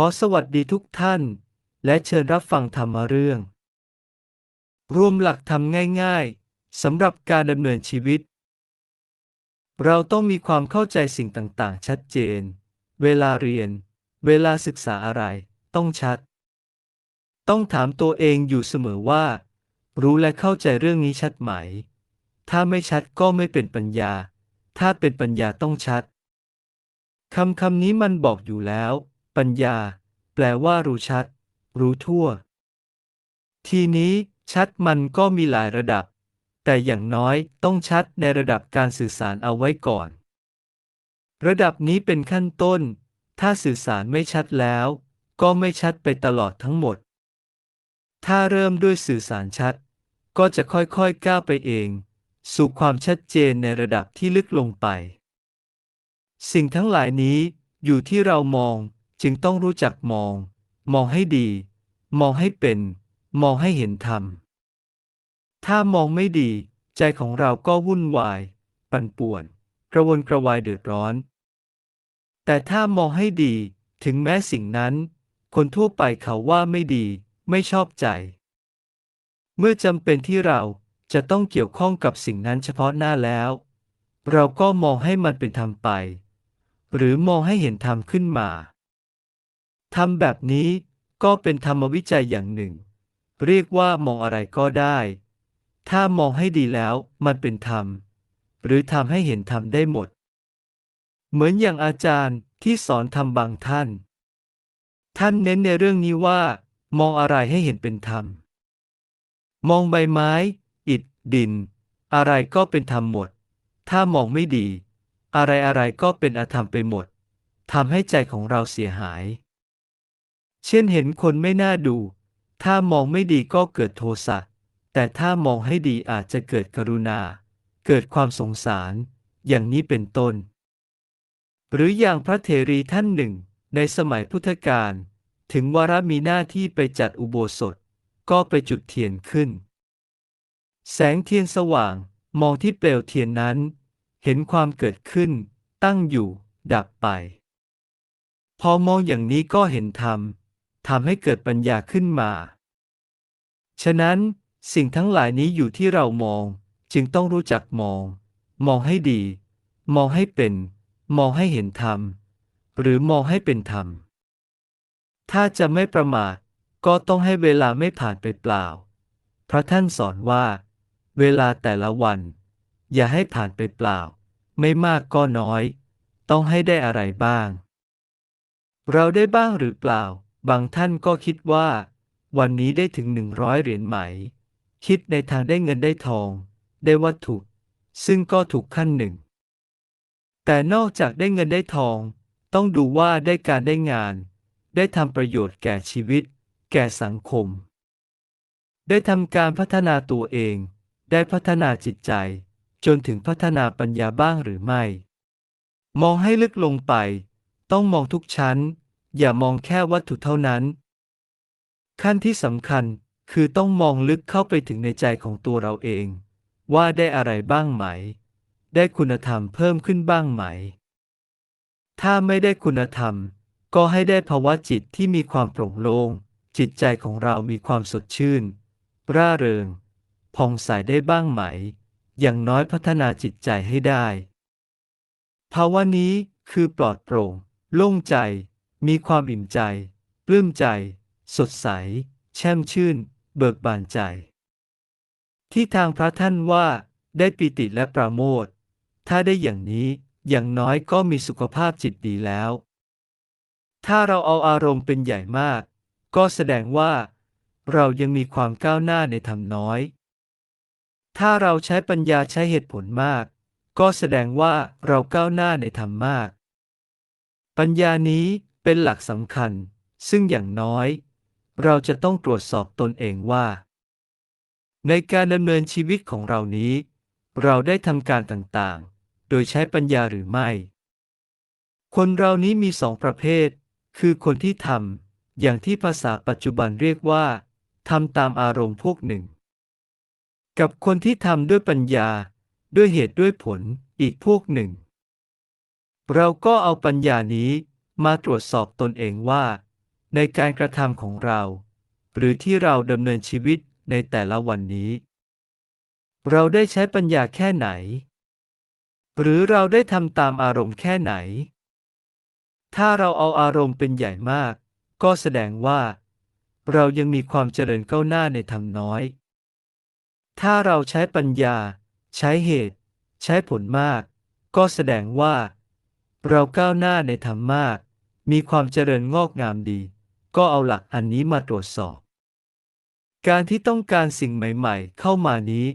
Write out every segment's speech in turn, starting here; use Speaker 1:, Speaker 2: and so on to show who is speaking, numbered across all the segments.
Speaker 1: อสวัสดีทุกท่าน และเชิญรับฟังธรรมเรื่อง รวมหลักธรรมง่ายๆสำหรับการดำเนินชีวิต เราต้องมีความเข้าใจสิ่งต่างๆ ชัดเจน เวลาเรียน เวลาศึกษาอะไร ต้องชัด ต้องถามตัวเองอยู่เสมอว่า รู้และเข้าใจเรื่องนี้ชัดไหม ถ้าไม่ชัดก็ไม่เป็นปัญญา ถ้าเป็นปัญญาต้องชัดคำคำนี้มันบอกอยู่แล้ว ปัญญา แปลว่ารู้ชัด รู้ทั่ว ทีนี้ชัดมันก็มีหลายระดับ แต่อย่างน้อยต้องชัดในระดับการสื่อสารเอาไว้ก่อน ระดับนี้เป็นขั้นต้น ถ้าสื่อสารไม่ชัดแล้ว ก็ไม่ชัดไปตลอดทั้งหมด ถ้าเริ่มด้วยสื่อสารชัด ก็จะค่อยๆก้าวไปเอง สู่ความชัดเจนในระดับที่ลึกลงไป สิ่งทั้งหลายนี้อยู่ที่เรามอง จึงต้องรู้จักมอง มองให้ดี มองให้เป็น มองให้เห็นธรรม ถ้ามองไม่ดี ใจของเราก็วุ่นวาย ปั่นป่วน กระวนกระวายเดือดร้อน แต่ถ้ามองให้ดี ถึงแม้สิ่งนั้น คนทั่วไปเขาว่าไม่ดี ไม่ชอบใจ เมื่อจำเป็นที่เราจะต้องเกี่ยวข้องกับสิ่งนั้นเฉพาะหน้าแล้ว เราก็มองให้มันเป็นธรรมไป หรือมองให้เห็นธรรมขึ้นมา ทำแบบนี้ก็เป็นธรรมวิจัยอย่างหนึ่ง เรียกว่ามองอะไรก็ได้ ถ้ามองให้ดีแล้วมันเป็นธรรม หรือทำให้เห็นธรรมได้หมด เหมือนอย่างอาจารย์ที่สอนธรรมบางท่าน ท่านเน้นในเรื่องนี้ว่า มองอะไรให้เห็นเป็นธรรม มองใบไม้ อิฐ ดิน อะไรก็เป็นธรรมหมด ถ้ามองไม่ดี อะไรอะไรก็เป็นอธรรมไปหมดทำให้ใจของเราเสียหาย เช่นเห็นคนไม่น่าดู ถ้ามองไม่ดีก็เกิดโทสะ แต่ถ้ามองให้ดีอาจจะเกิดกรุณา เกิดความสงสาร อย่างนี้เป็นต้น หรืออย่างพระเถรีท่านหนึ่ง ในสมัยพุทธกาล ถึงวาระมีหน้าที่ไปจัดอุโบสถ ก็ไปจุดเทียนขึ้น แสงเทียนสว่าง มองที่เปลวเทียนนั้น เห็นความเกิดขึ้น ตั้งอยู่ ดับไป พอมองอย่างนี้ก็เห็นธรรม ทำให้เกิดปัญญาขึ้นมา ฉะนั้นสิ่งทั้งหลายนี้อยู่ที่เรามอง จึงต้องรู้จักมอง มองให้ดี มองให้เป็น มองให้เห็นธรรม หรือมองให้เป็นธรรม ถ้าจะไม่ประมาทก็ต้องให้เวลาไม่ผ่านไปเปล่า พระท่านสอนว่า เวลาแต่ละวัน อย่าให้ผ่านไปเปล่า ไม่มากก็น้อย ต้องให้ได้อะไรบ้าง เราได้บ้างหรือเปล่า บางท่านก็คิดว่า วันนี้ได้ถึงหนึ่งร้อยเหรียญไหม คิดในทางได้เงินได้ทอง ได้วัตถุ ซึ่งก็ถูกขั้นหนึ่ง แต่นอกจากได้เงินได้ทอง ต้องดูว่าได้การได้งาน ได้ทำประโยชน์แก่ชีวิต แก่สังคม ได้ทำการพัฒนาตัวเอง ได้พัฒนาจิตใจ จนถึงพัฒนาปัญญาบ้างหรือไม่ มองให้ลึกลงไป ต้องมองทุกชั้น อย่ามองแค่วัตถุเท่านั้น ขั้นที่สำคัญคือต้องมองลึกเข้าไปถึงในใจของตัวเราเอง ว่าได้อะไรบ้างไหม ได้คุณธรรมเพิ่มขึ้นบ้างไหม ถ้าไม่ได้คุณธรรม ก็ให้ได้ภาวะจิตที่มีความโปร่งโล่งจิตใจของเรามีความสดชื่น ร่าเริงผ่องใสได้บ้างไหม อย่างน้อยพัฒนาจิตใจให้ได้ ภาวะนี้คือปลอดโปร่ง โล่งใจ มีความอิ่มใจ ปลื้มใจ สดใส แช่มชื่น เบิกบานใจ ที่ทางพระท่านว่าได้ปิติและปราโมท ถ้าได้อย่างนี้อย่างน้อยก็มีสุขภาพจิตดีแล้ว ถ้าเราเอาอารมณ์เป็นใหญ่มาก ก็แสดงว่า เรายังมีความก้าวหน้าในธรรมน้อย ถ้าเราใช้ปัญญาใช้เหตุผลมาก ก็แสดงว่าเราก้าวหน้าในธรรมมาก ปัญญานี้ เป็นหลักสำคัญ ซึ่งอย่างน้อย เราจะต้องตรวจสอบตนเองว่า ในการดำเนินชีวิตของเรานี้ เราได้ทำการต่างๆ โดยใช้ปัญญาหรือไม่ คนเรานี้มีสองประเภท คือคนที่ทำอย่างที่ภาษาปัจจุบันเรียกว่าทำตามอารมณ์พวกหนึ่ง กับคนที่ทำด้วยปัญญา ด้วยเหตุด้วยผลอีกพวกหนึ่ง เราก็เอาปัญญานี้ มาตรวจสอบตนเองว่า ในการกระทำของเรา หรือที่เราดำเนินชีวิตในแต่ละวันนี้ เราได้ใช้ปัญญาแค่ไหน หรือเราได้ทำตามอารมณ์แค่ไหน ถ้าเราเอาอารมณ์เป็นใหญ่มาก ก็แสดงว่า เรายังมีความเจริญก้าวหน้าในธรรมน้อย ถ้าเราใช้ปัญญา ใช้เหตุ ใช้ผลมาก ก็แสดงว่า เราก้าวหน้าในธรรมมาก มีความเจริญงอกงามดี ก็เอาหลักอันนี้มาตรวจสอบ การที่ต้องการสิ่งใหม่ ๆ เข้ามานี้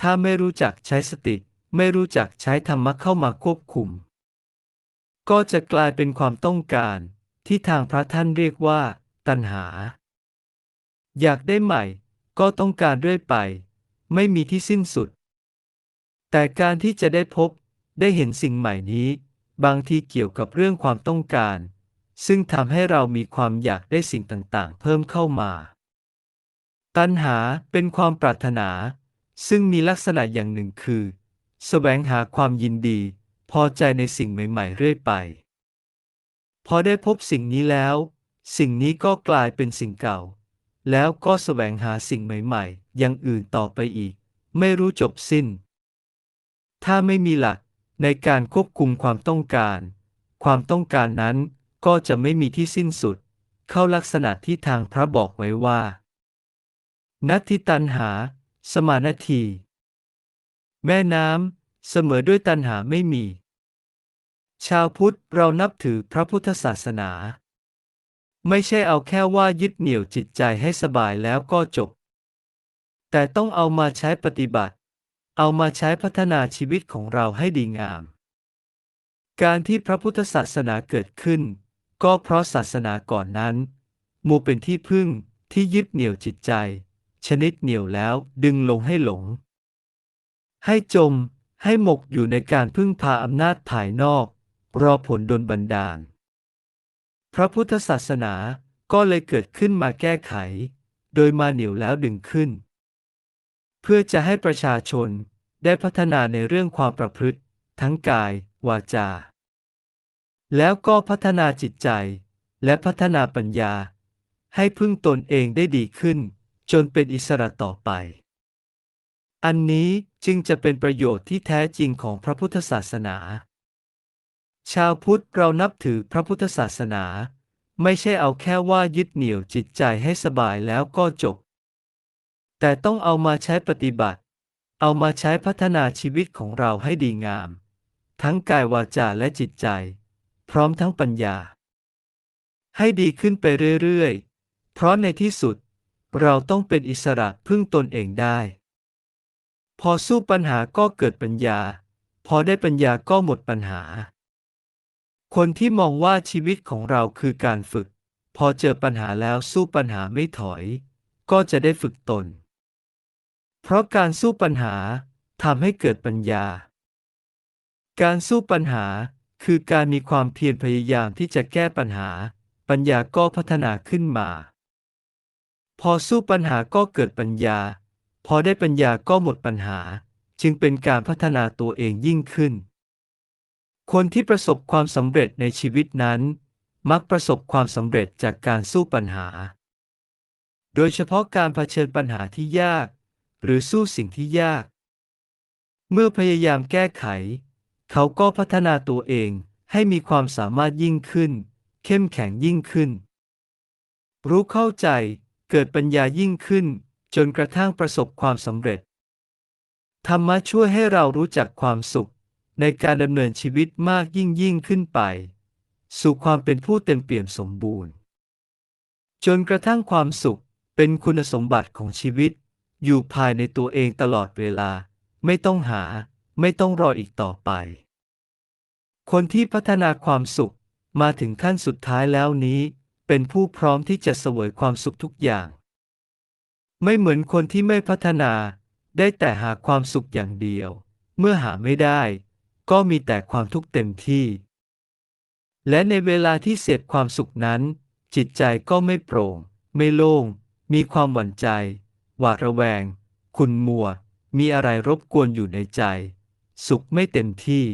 Speaker 1: ถ้าไม่รู้จักใช้สติ ไม่รู้จักใช้ธรรมะเข้ามาควบคุม ก็จะกลายเป็นความต้องการ ที่ทางพระท่านเรียกว่า ตัณหา อยากได้ใหม่ ก็ต้องการเรื่อยไป ไม่มีที่สิ้นสุด แต่การที่จะได้พบได้เห็นสิ่งใหม่นี้ บางทีเกี่ยวกับเรื่องความต้องการ ซึ่งทำให้เรามีความอยากได้สิ่งต่างๆ เพิ่มเข้ามา ตัณหาเป็นความปรารถนา ซึ่งมีลักษณะอย่างหนึ่งคือแสวงหาความยินดี พอใจในสิ่งใหม่ ๆ เรื่อยไป พอได้พบสิ่งนี้แล้ว สิ่งนี้ก็กลายเป็นสิ่งเก่า แล้วก็แสวงหาสิ่งใหม่ ๆ อย่างอื่นต่อไปอีก ไม่รู้จบสิ้น ถ้าไม่มีหลักในการควบคุมความต้องการ ความต้องการนั้น ก็จะไม่มีที่สิ้นสุด เข้าลักษณะที่ทางพระบอกไว้ว่า นัตทิตันหา สมานาที แม่น้ำ เสมอด้วยตันหาไม่มี ชาวพุทธเรานับถือพระพุทธศาสนา ไม่ใช่เอาแค่ว่ายึดเหนี่ยวจิตใจให้สบายแล้วก็จบ แต่ต้องเอามาใช้ปฏิบัติ เอามาใช้พัฒนาชีวิตของเราให้ดีงามการที่พระพุทธศาสนาเกิดขึ้น ก็เพราะศาสนาก่อนนั้น มูเป็นที่พึ่งที่ยึดเหนี่ยวจิตใจ ชนิดเหนี่ยวแล้วดึงลงให้หลง ให้จมให้หมกอยู่ในการพึ่งพาอำนาจภายนอก รอผลดลบันดาล พระพุทธศาสนาก็เลยเกิดขึ้นมาแก้ไข โดยมาเหนี่ยวแล้วดึงขึ้น เพื่อจะให้ประชาชนได้พัฒนาในเรื่องความประพฤติ ทั้งกาย วาจา แล้วก็พัฒนาจิตใจ และพัฒนาปัญญา ให้พึ่งตนเองได้ดีขึ้น จนเป็นอิสระต่อไป อันนี้จึงจะเป็นประโยชน์ที่แท้จริงของพระพุทธศาสนา ชาวพุทธเรานับถือพระพุทธศาสนา ไม่ใช่เอาแค่ว่ายึดเหนี่ยวจิตใจให้สบายแล้วก็จบ แต่ต้องเอามาใช้ปฏิบัติ เอามาใช้พัฒนาชีวิตของเราให้ดีงาม ทั้งกายวาจาและจิตใจ ร้อมทั้งปัญญา ให้ดีขึ้นไปเรื่อยๆ เพราะในที่สุด เราต้องเป็นอิสระพึ่งตนเองได้ พอสู้ปัญหาก็เกิดปัญญา พอได้ปัญญาก็หมดปัญหา คนที่มองว่าชีวิตของเราคือการฝึก พอเจอปัญหาแล้วสู้ปัญหาไม่ถอย ก็จะได้ฝึกตน เพราะการสู้ปัญหาทำให้เกิดปัญญา การสู้ปัญหา คือการมีความเพียรพยายามที่จะแก้ปัญหา ปัญญาก็พัฒนาขึ้นมา พอสู้ปัญหาก็เกิดปัญญา พอได้ปัญญาก็หมดปัญหา จึงเป็นการพัฒนาตัวเองยิ่งขึ้น คนที่ประสบความสำเร็จในชีวิตนั้น มักประสบความสำเร็จจากการสู้ปัญหา โดยเฉพาะการเผชิญปัญหาที่ยาก หรือสู้สิ่งที่ยาก เมื่อพยายามแก้ไข เขาก็พัฒนาตัวเองให้มีความสามารถยิ่งขึ้น เข้มแข็งยิ่งขึ้น รู้เข้าใจ เกิดปัญญายิ่งขึ้น จนกระทั่งประสบความสำเร็จ ธรรมะช่วยให้เรารู้จักความสุข ในการดำเนินชีวิตมากยิ่งยิ่งขึ้นไป สู่ความเป็นผู้เต็มเปี่ยมสมบูรณ์ จนกระทั่งความสุขเป็นคุณสมบัติของชีวิต อยู่ภายในตัวเองตลอดเวลา ไม่ต้องหา ไม่ต้องรออีกต่อไป คนที่พัฒนาความสุขมาถึงขั้นสุดท้ายแล้วนี้ เป็นผู้พร้อมที่จะเสวยความสุขทุกอย่าง ไม่เหมือนคนที่ไม่พัฒนา ได้แต่หาความสุขอย่างเดียว เมื่อหาไม่ได้ ก็มีแต่ความทุกข์เต็มที่ และในเวลาที่เสียดความสุขนั้น จิตใจก็ไม่โปร่ง ไม่โล่ง มีความหวั่นใจ หวาดระแวงขุนมัว มีอะไรรบกวนอยู่ในใจ สุขไม่เต็มที่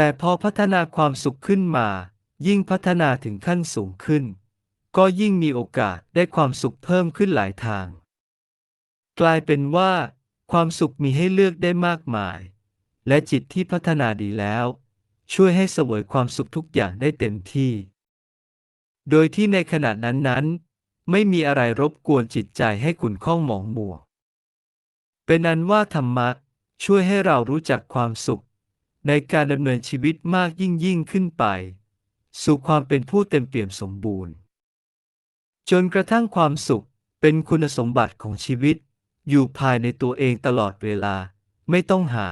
Speaker 1: แต่พอพัฒนาความสุขขึ้นมา ยิ่งพัฒนาถึงขั้นสูงขึ้น ก็ยิ่งมีโอกาสได้ความสุขเพิ่มขึ้นหลายทาง กลายเป็นว่า ความสุขมีให้เลือกได้มากมาย และจิตที่พัฒนาดีแล้ว ช่วยให้เสวยความสุขทุกอย่างได้เต็มที่ โดยที่ในขณะนั้นๆไม่มีอะไรรบกวนจิตใจให้ขุ่นข้องหมองมัว เป็นอันว่าธรรมะช่วยให้เรารู้จักความสุข ในการดำเนินชีวิตมากยิ่งยิ่งขึ้นไป สู่ความเป็นผู้เต็มเปี่ยมสมบูรณ์ จนกระทั่งความสุขเป็นคุณสมบัติของชีวิต อยู่ภายในตัวเองตลอดเวลา ไม่ต้องหา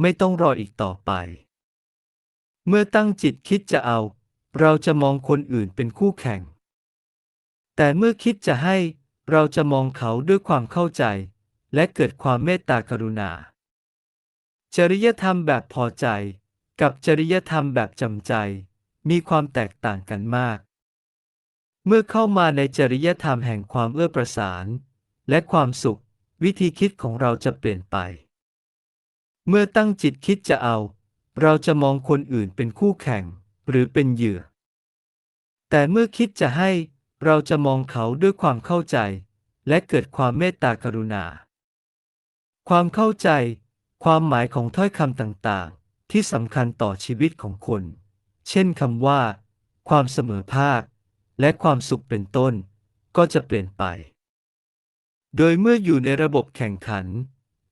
Speaker 1: ไม่ต้องรออีกต่อไป เมื่อตั้งจิตคิดจะเอา เราจะมองคนอื่นเป็นคู่แข่ง แต่เมื่อคิดจะให้ เราจะมองเขาด้วยความเข้าใจ และเกิดความเมตตากรุณา จริยธรรมแบบพอใจ กับจริยธรรมแบบจำใจ มีความแตกต่างกันมาก เมื่อเข้ามาในจริยธรรมแห่งความเอื้อประสาน และความสุข วิธีคิดของเราจะเปลี่ยนไป เมื่อตั้งจิตคิดจะเอา เราจะมองคนอื่นเป็นคู่แข่ง หรือเป็นเหยื่อ แต่เมื่อคิดจะให้เราจะมองเขาด้วยความเข้าใจ และเกิดความเมตตากรุณา ความเข้าใจ ความหมายของถ้อยคำต่างๆ ที่สำคัญต่อชีวิตของคน เช่นคำว่า ความเสมอภาค และความสุขเป็นต้น ก็จะเปลี่ยนไป โดยเมื่ออยู่ในระบบแข่งขัน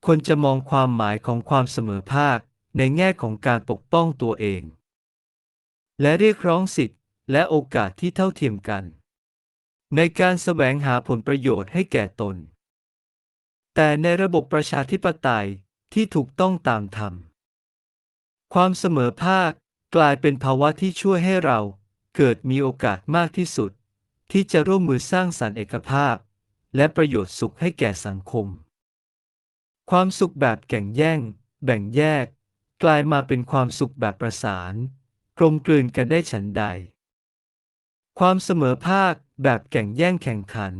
Speaker 1: คนจะมองความหมายของความเสมอภาคในแง่ของการปกป้องตัวเอง และเรียกร้องสิทธิ์และโอกาสที่เท่าเทียมกัน ในการแสวงหาผลประโยชน์ให้แก่ตน แต่ในระบบประชาธิปไตย ที่ถูกต้องตามธรรม ความเสมอภาคกลายเป็นภาวะที่ช่วยให้เราเกิดมีโอกาสมากที่สุด ที่จะร่วมมือสร้างสรรค์เอกภาพ และประโยชน์สุขให้แก่สังคม ความสุขแบบแข่งแย่ง แบ่งแยก กลายมาเป็นความสุขแบบประสานกลมกลืนกันได้ฉันใด ความเสมอภาคแบบแข่งแย่งแข่งขัน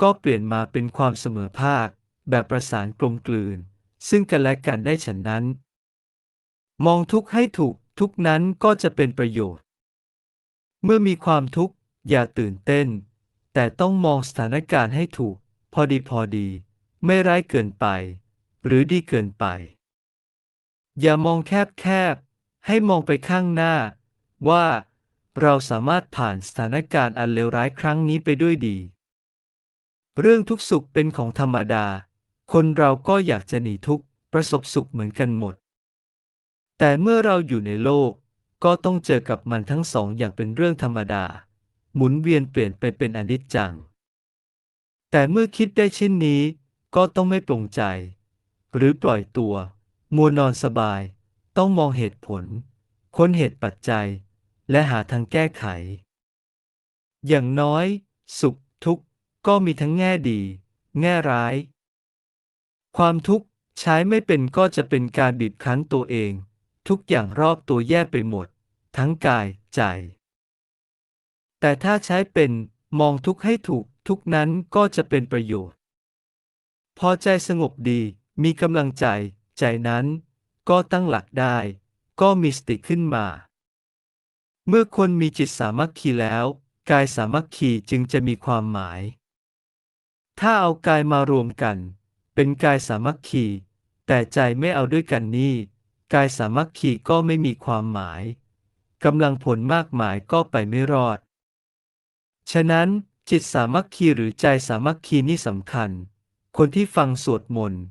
Speaker 1: ก็เปลี่ยนมาเป็นความเสมอภาค แบบประสานกลมกลืน ซึ่งกันและกันได้ฉันนั้น มองทุกข์ให้ถูกทุกนั้นก็จะเป็นประโยชน์ เมื่อมีความทุกข์อย่าตื่นเต้น แต่ต้องมองสถานการณ์ให้ถูก พอดีพอดี ไม่ร้ายเกินไป หรือดีเกินไป อย่ามองแคบแคบให้มองไปข้างหน้า ว่าเราสามารถผ่านสถานการณ์อันเลวร้ายครั้งนี้ไปด้วยดี เรื่องทุกสุขเป็นของธรรมดา คนเราก็อยากจะหนีทุกข์ประสบสุขเหมือนกันหมด แต่เมื่อเราอยู่ในโลก ก็ต้องเจอกับมันทั้งสองอย่างเป็นเรื่องธรรมดา หมุนเวียนเปลี่ยนไปเป็นอนิจจัง แต่เมื่อคิดได้เช่นนี้ ก็ต้องไม่ปลงใจ หรือปล่อยตัว มัวนอนสบาย ต้องมองเหตุผล ค้นเหตุปัจจัย และหาทางแก้ไข อย่างน้อย สุขทุกข์ก็มีทั้งแง่ดี แง่ร้าย ความทุกข์ใช้ไม่เป็นก็จะเป็นการบีบคั้นตัวเอง ทุกอย่างรอบตัวแย่ไปหมด ทั้งกายใจ แต่ถ้าใช้เป็นมองทุกข์ให้ถูก ทุกนั้นก็จะเป็นประโยชน์ พอใจสงบดีมีกำลังใจ ใจนั้น ก็ตั้งหลักได้ ก็มีสติขึ้นมา เมื่อคนมีจิตสามัคคีแล้ว กายสามัคคีจึงจะมีความหมาย ถ้าเอากายมารวมกัน เป็นกายสามัคคีแต่ใจไม่เอาด้วยกันนี่ กายสามัคคีก็ไม่มีความหมายกำลังผลมากมายก็ไปไม่รอด ฉะนั้นจิตสามัคคีหรือใจสามัคคีนี่สำคัญ คนที่ฟังสวดมนต์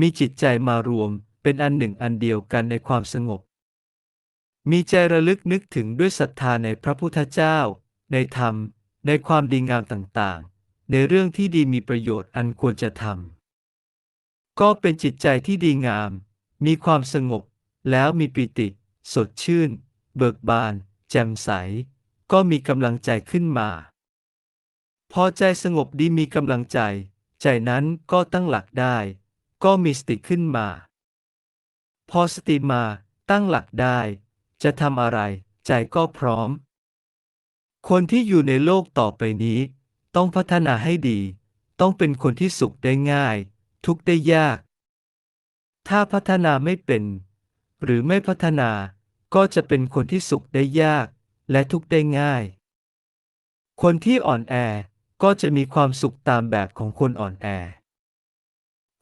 Speaker 1: มีจิตใจมารวมเป็นอันหนึ่งอันเดียวกันในความสงบ มีใจระลึกนึกถึงด้วยศรัทธาในพระพุทธเจ้า ในธรรม ในความดีงามต่างๆ ในเรื่องที่ดีมีประโยชน์อันควรจะทำ ก็เป็นจิตใจที่ดีงาม มีความสงบ แล้วมีปิติ สดชื่น เบิกบาน แจ่มใส ก็มีกำลังใจขึ้นมา พอใจสงบดีมีกำลังใจ ใจนั้นก็ตั้งหลักได้ ก็มีสติขึ้นมา พอสติมาตั้งหลักได้ จะทำอะไร ใจก็พร้อม คนที่อยู่ในโลกต่อไปนี้ ต้องพัฒนาให้ดี ต้องเป็นคนที่สุขได้ง่าย ทุกข์ได้ยาก ถ้าพัฒนาไม่เป็น หรือไม่พัฒนาก็จะเป็นคนที่สุขได้ยาก และทุกข์ได้ง่าย คนที่อ่อนแอก็จะมีความสุขตามแบบของคนอ่อนแอ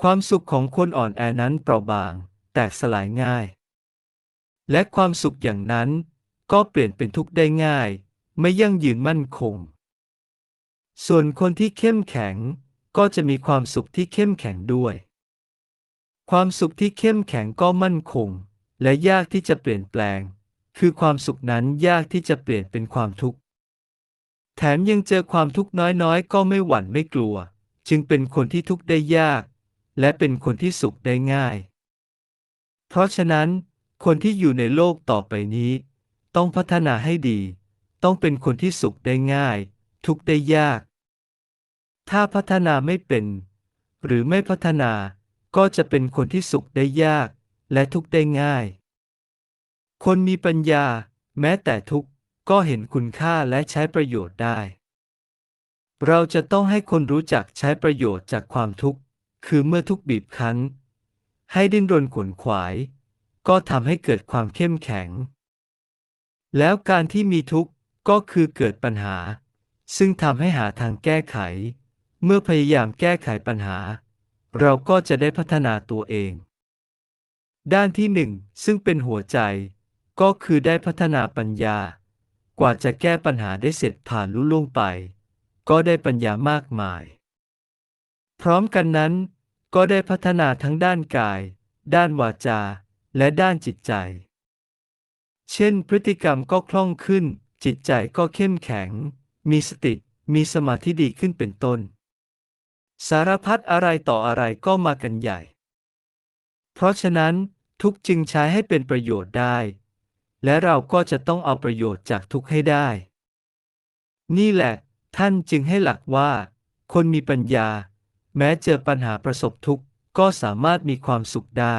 Speaker 1: ความสุขของคนอ่อนแอนั้นเปราะบาง แตกสลายง่าย และความสุขอย่างนั้นก็เปลี่ยนเป็นทุกข์ได้ง่าย ไม่ยั่งยืนมั่นคง ส่วนคนที่เข้มแข็ง ก็จะมีความสุขที่เข้มแข็งด้วย ความสุขที่เข้มแข็งก็มั่นคง และยากที่จะเปลี่ยนแปลง คือความสุขนั้นยากที่จะเปลี่ยนเป็นความทุกข์ แถมยังเจอความทุกข์น้อยๆ ก็ไม่หวั่นไม่กลัว จึงเป็นคนที่ทุกข์ได้ยาก และเป็นคนที่สุขได้ง่าย เพราะฉะนั้น คนที่อยู่ในโลกต่อไปนี้ ต้องพัฒนาให้ดี ต้องเป็นคนที่สุขได้ง่าย ทุกข์ได้ยาก ถ้าพัฒนาไม่เป็น หรือไม่พัฒนาก็จะเป็นคนที่สุขได้ยาก และทุกข์ได้ง่าย คนมีปัญญา แม้แต่ทุกข์ก็เห็นคุณค่าและใช้ประโยชน์ได้ เราจะต้องให้คนรู้จักใช้ประโยชน์จากความทุกข์ คือเมื่อทุกข์บีบคั้น ให้ดิ้นรนขวนขวาย ก็ทำให้เกิดความเข้มแข็ง แล้วการที่มีทุกข์ก็คือเกิดปัญหา ซึ่งทำให้หาทางแก้ไข เมื่อพยายามแก้ไขปัญหา เราก็จะได้พัฒนาตัวเอง ด้านที่หนึ่งซึ่งเป็นหัวใจ ก็คือได้พัฒนาปัญญา กว่าจะแก้ปัญหาได้เสร็จผ่านลุล่วงไป ก็ได้ปัญญามากมาย พร้อมกันนั้น ก็ได้พัฒนาทั้งด้านกาย ด้านวาจา และด้านจิตใจ เช่น พฤติกรรมก็คล่องขึ้น จิตใจก็เข้มแข็ง มีสติ มีสมาธิดีขึ้นเป็นต้น สารพัดอะไรต่ออะไรก็มากันใหญ่ เพราะฉะนั้นทุกจึงใช้ให้เป็นประโยชน์ได้ และเราก็จะต้องเอาประโยชน์จากทุกให้ได้ นี่แหละ ท่านจึงให้หลักว่า คนมีปัญญา แม้เจอปัญหาประสบทุกข์ก็สามารถมีความสุขได้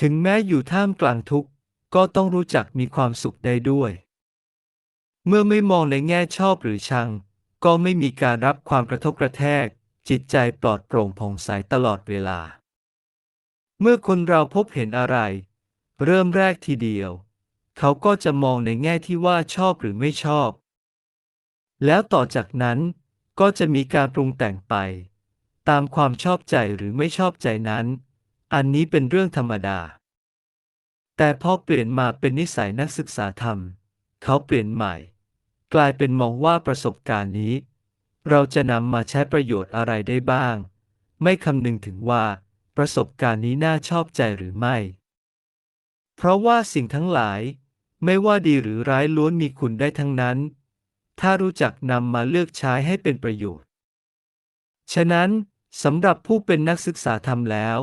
Speaker 1: ถึงแม้อยู่ท่ามกลางทุกข์ก็ต้องรู้จักมีความสุขได้ด้วย เมื่อไม่มองในแง่ชอบหรือชัง ก็ไม่มีการรับความกระทบกระแทก จิตใจปลอดโปร่งผ่องใสตลอดเวลา เมื่อคนเราพบเห็นอะไร เริ่มแรกทีเดียว เขาก็จะมองในแง่ที่ว่าชอบหรือไม่ชอบ แล้วต่อจากนั้นก็จะมีการปรุงแต่งไป ตามความชอบใจหรือไม่ชอบใจนั้น อันนี้เป็นเรื่องธรรมดา แต่พอเปลี่ยนมาเป็นนิสัยนักศึกษาธรรม เขาเปลี่ยนใหม่ กลายเป็นมองว่าประสบการณ์นี้ เราจะนำมาใช้ประโยชน์อะไรได้บ้าง ไม่คำนึงถึงว่า ประสบการณ์นี้น่าชอบใจหรือไม่ เพราะว่าสิ่งทั้งหลาย ไม่ว่าดีหรือร้ายล้วนมีคุณได้ทั้งนั้น ถ้ารู้จักนำมาเลือกใช้ให้เป็นประโยชน์ ฉะนั้นสำหรับผู้เป็นนักศึกษาธรรมแล้ว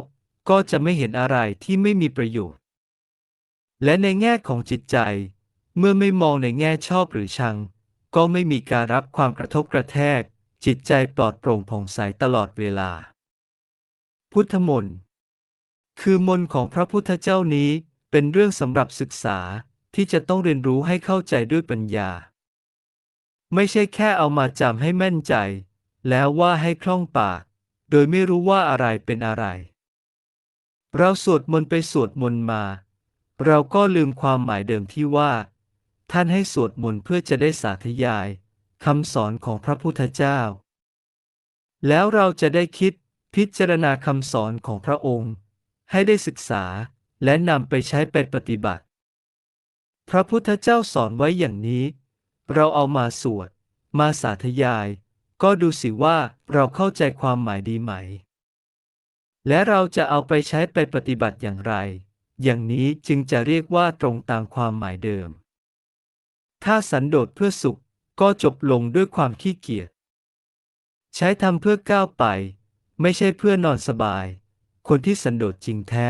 Speaker 1: ก็จะไม่เห็นอะไรที่ไม่มีประโยชน์ และในแง่ของจิตใจ เมื่อไม่มองในแง่ชอบหรือชัง ก็ไม่มีการรับความกระทบกระแทก จิตใจปลอดโปร่งผ่องใสตลอดเวลา พุทธมนต์คือมนต์ของพระพุทธเจ้านี้เป็นเรื่องสำหรับศึกษาที่จะต้องเรียนรู้ให้เข้าใจด้วยปัญญา ไม่ใช่แค่เอามาจำให้แม่นใจ แล้วว่าให้คล่องปาก โดยไม่รู้ว่าอะไรเป็นอะไร เราสวดมนต์ไปสวดมนต์มา เราก็ลืมความหมายเดิมที่ว่า ท่านให้สวดมนต์เพื่อจะได้สาธยายคำสอนของพระพุทธเจ้า แล้วเราจะได้คิดพิจารณาคำสอนของพระองค์ ให้ได้ศึกษาและนำไปใช้ไปปฏิบัติ พระพุทธเจ้าสอนไว้อย่างนี้ เราเอามาสวด มาสาธยาย ก็ดูสิว่าเราเข้าใจความหมายดีไหม และเราจะเอาไปใช้ไปปฏิบัติอย่างไร อย่างนี้จึงจะเรียกว่าตรงตามความหมายเดิม ถ้าสันโดษเพื่อสุขก็จบลงด้วยความขี้เกียจ ใช้ทำเพื่อก้าวไป ไม่ใช่เพื่อนอนสบาย คนที่สันโดษจริงแท้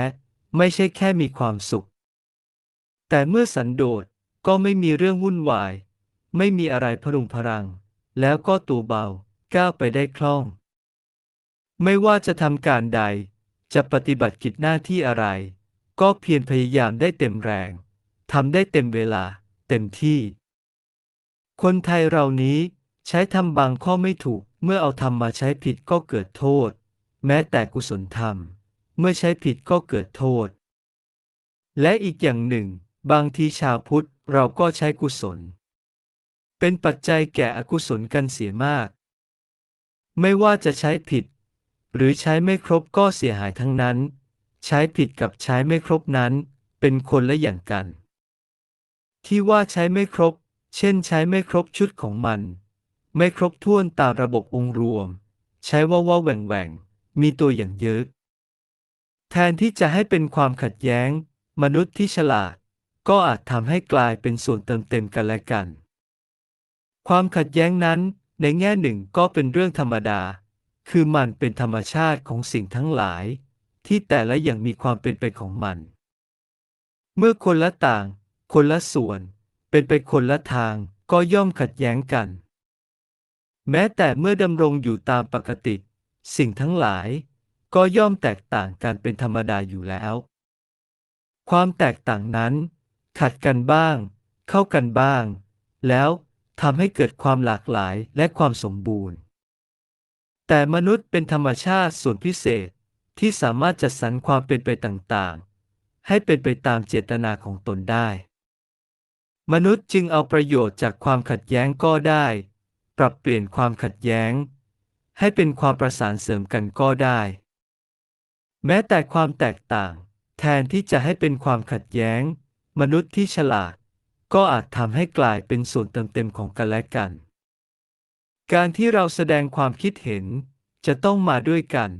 Speaker 1: ไม่ใช่แค่มีความสุข แต่เมื่อสันโดษก็ไม่มีเรื่องวุ่นวาย ไม่มีอะไรพรุงพรัง แล้วก็ตัวเบาก้าวไปได้คล่อง ไม่ว่าจะทำการใด จะปฏิบัติกิจหน้าที่อะไร ก็เพียรพยายามได้เต็มแรงทำได้เต็มเวลา เต็มที่ คนไทยเรานี้ใช้ทำบางข้อไม่ถูก เมื่อเอาธรรมมาใช้ผิดก็เกิดโทษ แม้แต่กุศลธรรม เมื่อใช้ผิดก็เกิดโทษ และอีกอย่างหนึ่ง บางทีชาวพุทธเราก็ใช้กุศล เป็นปัจจัยแก่อกุศลกันเสียมาก ไม่ว่าจะใช้ผิด หรือใช้ไม่ครบก็เสียหายทั้งนั้น ใช้ผิดกับใช้ไม่ครบนั้น เป็นคนละอย่างกัน ที่ว่าใช้ไม่ครบ เช่นใช้ไม่ครบชุดของมัน ไม่ครบถ้วนตามระบบองค์รวม ใช้ว่าว่าแหว่งแหว่งมีตัวอย่างเยอะ แทนที่จะให้เป็นความขัดแย้ง มนุษย์ที่ฉลาด ก็อาจทำให้กลายเป็นส่วนเติมเต็มกันและกัน ความขัดแย้งนั้นในแง่หนึ่งก็เป็นเรื่องธรรมดา คือมันเป็นธรรมชาติของสิ่งทั้งหลาย ที่แต่ละอย่างมีความเป็นไปของมัน เมื่อคนละต่าง คนละส่วน เป็นไปคนละทางก็ย่อมขัดแย้งกัน แม้แต่เมื่อดำรงอยู่ตามปกติ สิ่งทั้งหลาย ก็ย่อมแตกต่างกันเป็นธรรมดาอยู่แล้ว ความแตกต่างนั้น ขัดกันบ้าง เข้ากันบ้าง แล้วทำให้เกิดความหลากหลายและความสมบูรณ์ แต่มนุษย์เป็นธรรมชาติส่วนพิเศษที่สามารถจัดสรรความเป็นไปต่างๆ ให้เป็นไปตามเจตนาของตนได้ มนุษย์จึงเอาประโยชน์จากความขัดแย้งก็ได้ ปรับเปลี่ยนความขัดแย้ง ให้เป็นความประสานเสริมกันก็ได้ แม้แต่ความแตกต่าง แทนที่จะให้เป็นความขัดแย้ง มนุษย์ที่ฉลาด ก็อาจทำให้กลายเป็นส่วนเติมเต็มของกันและกัน การที่เราแสดงความคิดเห็นจะต้องมาด้วยกัน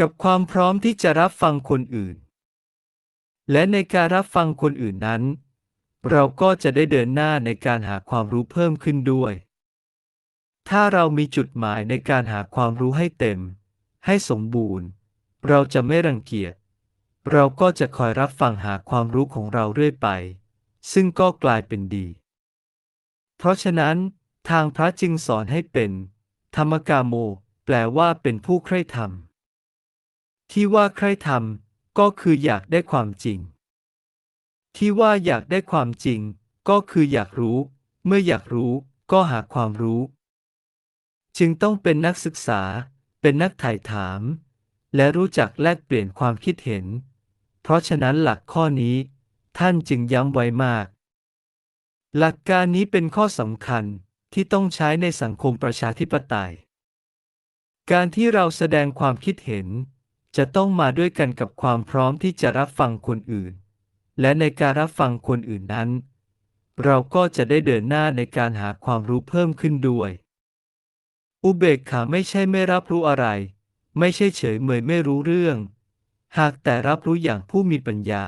Speaker 1: กับความพร้อมที่จะรับฟังคนอื่น และในการรับฟังคนอื่นนั้น เราก็จะได้เดินหน้าในการหาความรู้เพิ่มขึ้นด้วย ถ้าเรามีจุดหมายในการหาความรู้ให้เต็ม ให้สมบูรณ์ เราจะไม่รังเกียจ เราก็จะคอยรับฟังหาความรู้ของเราเรื่อยไป ซึ่งก็กลายเป็นดี เพราะฉะนั้น ทางพระจึงสอนให้เป็น ธรรมกาโม แปลว่าเป็นผู้ใคร่ธรรม ที่ว่าใคร่ธรรมก็คืออยากได้ความจริง ที่ว่าอยากได้ความจริง ก็คืออยากรู้ เมื่ออยากรู้ก็หาความรู้ จึงต้องเป็นนักศึกษา เป็นนักถ่ายถาม และรู้จักแลกเปลี่ยนความคิดเห็น เพราะฉะนั้นหลักข้อนี้ ท่านจึงย้ำไว้มาก หลักการนี้เป็นข้อสำคัญที่ต้องใช้ในสังคมประชาธิปไตย การที่เราแสดงความคิดเห็น จะต้องมาด้วยกันกับความพร้อมที่จะรับฟังคนอื่น และในการรับฟังคนอื่นนั้น เราก็จะได้เดินหน้าในการหาความรู้เพิ่มขึ้นด้วย อุเบกขาไม่ใช่ไม่รับรู้อะไร ไม่ใช่เฉยเมยไม่รู้เรื่อง หากแต่รับรู้อย่างผู้มีปัญญา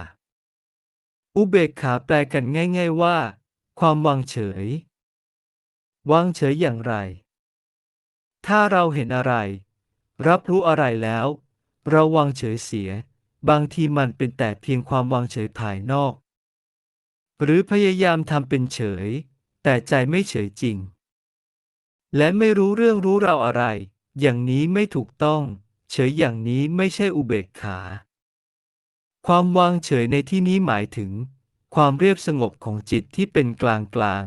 Speaker 1: อุเบกขาแปลกันง่าย ๆว่า ความวางเฉย วางเฉยอย่างไร ถ้าเราเห็นอะไร รับรู้อะไรแล้ว เราวางเฉยเสีย บางทีมันเป็นแต่เพียงความวางเฉยภายนอก หรือพยายามทำเป็นเฉย แต่ใจไม่เฉยจริง และไม่รู้เรื่องรู้ราวอะไร อย่างนี้ไม่ถูกต้อง เฉยอย่างนี้ไม่ใช่อุเบกขา ความวางเฉยในที่นี้หมายถึง ความเรียบสงบของจิตที่เป็นกลางกลาง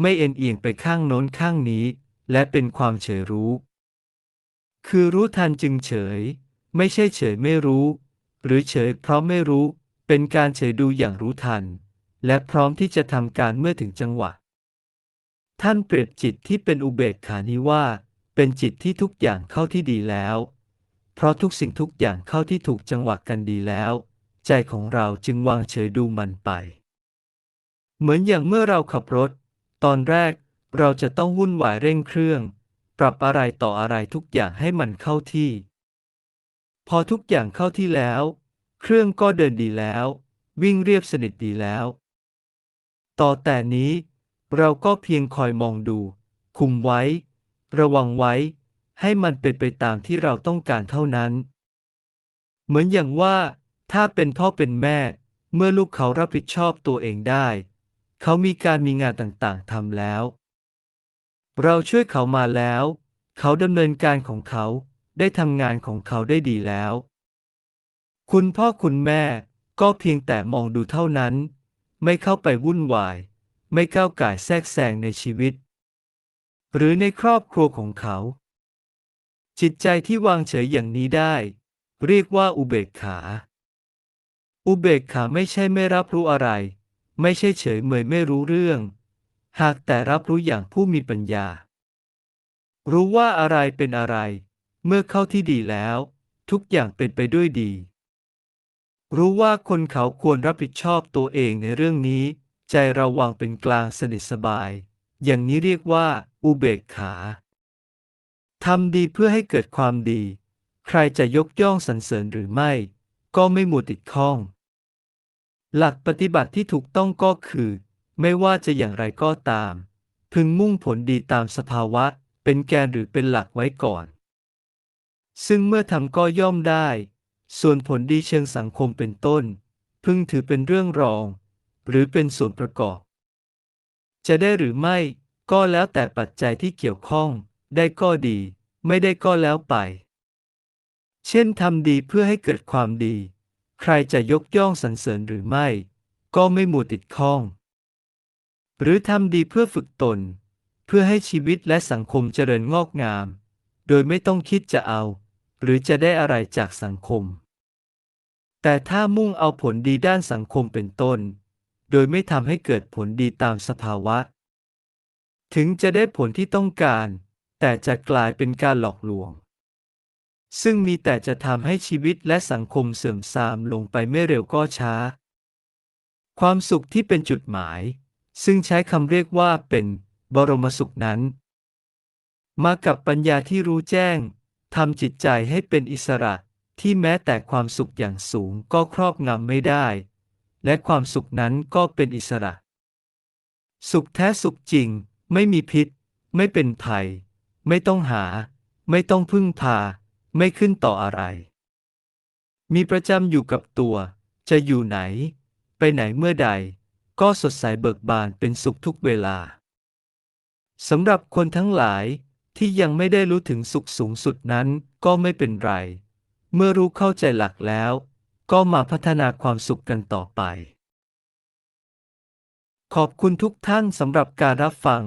Speaker 1: ไม่เอ็นเอียงไปข้างโน้นข้างนี้ และเป็นความเฉยรู้ คือรู้ทันจึงเฉย ไม่ใช่เฉยไม่รู้ หรือเฉยเพราะไม่รู้ เป็นการเฉยดูอย่างรู้ทัน และพร้อมที่จะทำการเมื่อถึงจังหวะ ท่านเปรียบจิตที่เป็นอุเบกขานี้ว่า เป็นจิตที่ทุกอย่างเข้าที่ดีแล้ว เพราะทุกสิ่งทุกอย่างเข้าที่ถูกจังหวะกันดีแล้ว ใจของเราจึงวางเฉยดูมันไป เหมือนอย่างเมื่อเราขับรถ ตอนแรกเราจะต้องวุ่นวายเร่งเครื่อง ปรับอะไรต่ออะไรทุกอย่างให้มันเข้าที่ พอทุกอย่างเข้าที่แล้ว เครื่องก็เดินดีแล้ว วิ่งเรียบสนิทดีแล้ว ต่อแต่นี้ เราก็เพียงคอยมองดู คุมไว้ ระวังไว้ ให้มันเป็นไปตามที่เราต้องการเท่านั้น เหมือนอย่างว่า ถ้าเป็นพ่อเป็นแม่ เมื่อลูกเขารับผิดชอบตัวเองได้ เขามีการมีงานต่างๆทำแล้ว เราช่วยเขามาแล้ว เขาดำเนินการของเขา ได้ทำงานของเขาได้ดีแล้ว คุณพ่อคุณแม่ก็เพียงแต่มองดูเท่านั้น ไม่เข้าไปวุ่นวาย ไม่ก้าวก่ายแทรกแซงในชีวิต หรือในครอบครัวของเขา จิตใจที่วางเฉยอย่างนี้ได้ เรียกว่าอุเบกขา อุเบกขาไม่ใช่ไม่รับรู้อะไร ไม่ใช่เฉยเมยไม่รู้เรื่อง หากแต่รับรู้อย่างผู้มีปัญญา รู้ว่าอะไรเป็นอะไร เมื่อเข้าที่ดีแล้ว ทุกอย่างเป็นไปด้วยดี รู้ว่าคนเขาควรรับผิดชอบตัวเองในเรื่องนี้ ใจระวังเป็นกลางสนิทสบาย อย่างนี้เรียกว่า อุเบกขาทำดีเพื่อให้เกิดความดี ใครจะยกย่องสรรเสริญหรือไม่ ก็ไม่มัวติดข้อง หลักปฏิบัติที่ถูกต้องก็คือ ไม่ว่าจะอย่างไรก็ตาม พึงมุ่งผลดีตามสภาวะ เป็นแกนหรือเป็นหลักไว้ก่อน ซึ่งเมื่อทำก็ย่อมได้ ส่วนผลดีเชิงสังคมเป็นต้น พึงถือเป็นเรื่องรอง หรือเป็นส่วนประกอบ จะได้หรือไม่ ก็แล้วแต่ปัจจัยที่เกี่ยวข้อง ได้ก็ดี ไม่ได้ก็แล้วไป เช่นทำดีเพื่อให้เกิดความดี ใครจะยกย่องสรรเสริญหรือไม่ ก็ไม่หมัวติดข้อง หรือทำดีเพื่อฝึกตน เพื่อให้ชีวิตและสังคมเจริญงอกงามโดยไม่ต้องคิดจะเอา หรือจะได้อะไรจากสังคม แต่ถ้ามุ่งเอาผลดีด้านสังคมเป็นต้น โดยไม่ทำให้เกิดผลดีตามสภาวะ ถึงจะได้ผลที่ต้องการ แต่จะกลายเป็นการหลอกลวง ซึ่งมีแต่จะทำให้ชีวิตและสังคมเสื่อมทรามลงไปไม่เร็วก็ช้า ความสุขที่เป็นจุดหมาย ซึ่งใช้คำเรียกว่าเป็นบรมสุขนั้น มากับปัญญาที่รู้แจ้ง ทำจิตใจให้เป็นอิสระที่แม้แต่ความสุขอย่างสูงก็ครอบงำไม่ได้ และความสุขนั้นก็เป็นอิสระ สุขแท้สุขจริง ไม่มีพิษ ไม่เป็นภัย ไม่ต้องหา ไม่ต้องพึ่งพา ไม่ขึ้นต่ออะไร มีประจำอยู่กับตัว จะอยู่ไหน ไปไหนเมื่อใด ก็สดใสเบิกบานเป็นสุขทุกเวลาสำหรับคนทั้งหลาย ที่ยังไม่ได้รู้ถึงสุขสูงสุดนั้นก็ไม่เป็นไร เมื่อรู้เข้าใจหลักแล้ว ก็มาพัฒนาความสุขกันต่อไป ขอบคุณทุกท่านสำหรับการรับฟัง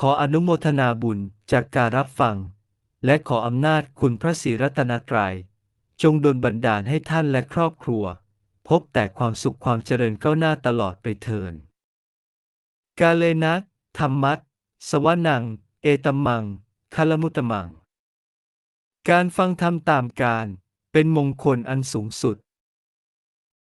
Speaker 1: ขออนุโมทนาบุญจากการรับฟัง และขออำนาจคุณพระศรีรัตนตรัย จงดลบันดาลให้ท่านและครอบครัว พบแต่ความสุขความเจริญก้าวหน้าตลอดไปเทินกาเลนะธรรมัตสวนัง เอตมัง คารมุตตมัง การฟังธรรมตามการ เป็นมงคลอันสูงสุด